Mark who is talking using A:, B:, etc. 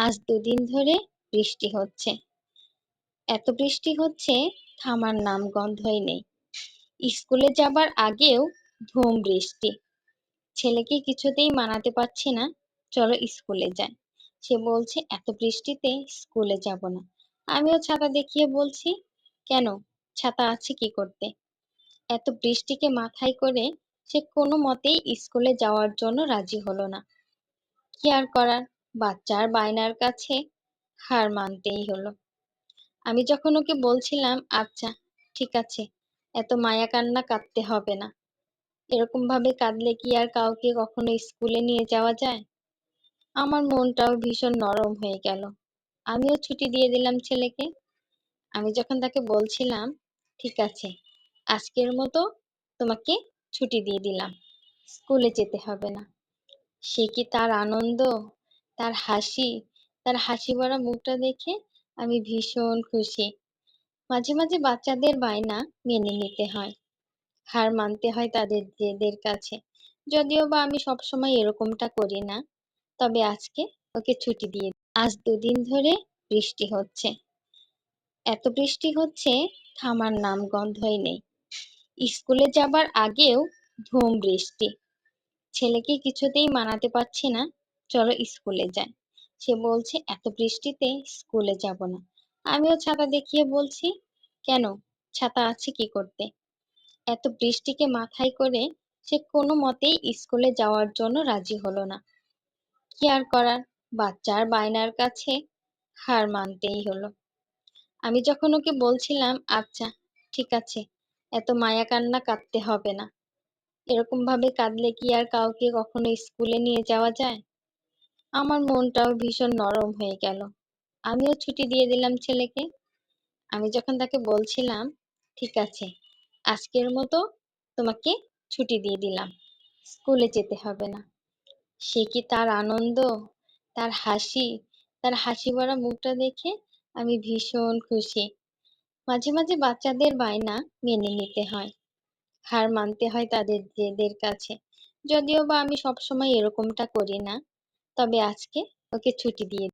A: আজ দুদিন ধরে বৃষ্টি হচ্ছে। এত বৃষ্টি হচ্ছে থামার নাম গন্ধই নেই। স্কুলে যাবার আগেও ধুম বৃষ্টি। ছেলেকে কিছুতেই মানাতে পারছি না। চলো স্কুলে যাই। সে বলছে, এত বৃষ্টিতে স্কুলে যাব না। আমিও ছাতা দেখিয়ে বলছি, কেন? ছাতা আছে কি করতে? এত বৃষ্টিকে মাথায় করে সে কোনো মতেই স্কুলে যাওয়ার জন্য রাজি হলো না। কি আর করার? বাচ্চার বায়নার কাছে হার মানতেই হলো। আমি যখন ওকে বলছিলাম আচ্ছা ঠিক আছে, এত মায়া কান্না কাঁদতে হবে না। এরকম ভাবে কাঁদলে কি আর কাউকে কখনো স্কুলে নিয়ে যাওয়া যায়? আমার মনটাও ভীষণ নরম হয়ে গেল। আমিও ছুটি দিয়ে দিলাম ছেলেকে। আমি যখন তাকে বলছিলাম, ঠিক আছে, আজকের মতো তোমাকে ছুটি দিয়ে দিলাম, স্কুলে যেতে হবে না। সে কি তার আনন্দ তার হাসি তার হাসি ভরা মুখটা দেখে আমি ভীষণ খুশি। মাঝে মাঝে বাচ্চাদের বায়না মেনে নিতে হয়। হার মানতে হয় তাদের জেদের কাছে। যদিও বা আমি সবসময় এরকমটা করি না, তবে আজকে ওকে ছুটি দিয়ে আজ দুদিন ধরে বৃষ্টি হচ্ছে। এত বৃষ্টি হচ্ছে থামার নাম গন্ধই নেই। স্কুলে যাবার আগেও ধুম বৃষ্টি। ছেলেকে কিছুতেই মানাতে পারছি না। চলো স্কুলে যাই। সে বলছে, এত বৃষ্টিতে স্কুলে যাব না। আমিও ছাতা দেখিয়ে বলছি, কেন? ছাতা আছে কি করতে? এত বৃষ্টিকে মাথায় করে সে কোনো মতেই স্কুলে যাওয়ার জন্য রাজি হলো না। কি আর করার? বাচ্চার বায়নার কাছে হার মানতেই হলো। আমি যখন ওকে বলছিলাম আচ্ছা ঠিক আছে, এত মায়া কান্না কাঁদতে হবে না। এরকম ভাবে কাঁদলে কি আর কাউকে কখনো স্কুলে নিয়ে যাওয়া যায়? আমার মনটাও ভীষণ নরম হয়ে গেল। আমিও ছুটি দিয়ে দিলাম ছেলেকে। আমি যখন তাকে বলছিলাম, ঠিক আছে, আজকের মতো তোমাকে ছুটি দিয়ে দিলাম, স্কুলে যেতে হবে না। সে কি তার আনন্দ, তার হাসি তার হাসি ভরা মুখটা দেখে আমি ভীষণ খুশি। মাঝে মাঝে বাচ্চাদের বায়না মেনে নিতে হয়, হার মানতে হয় তাদের জেদের কাছে। যদিও বা আমি সবসময় এরকমটা করি না তবে আজকে ওকে ছুটি দিয়ে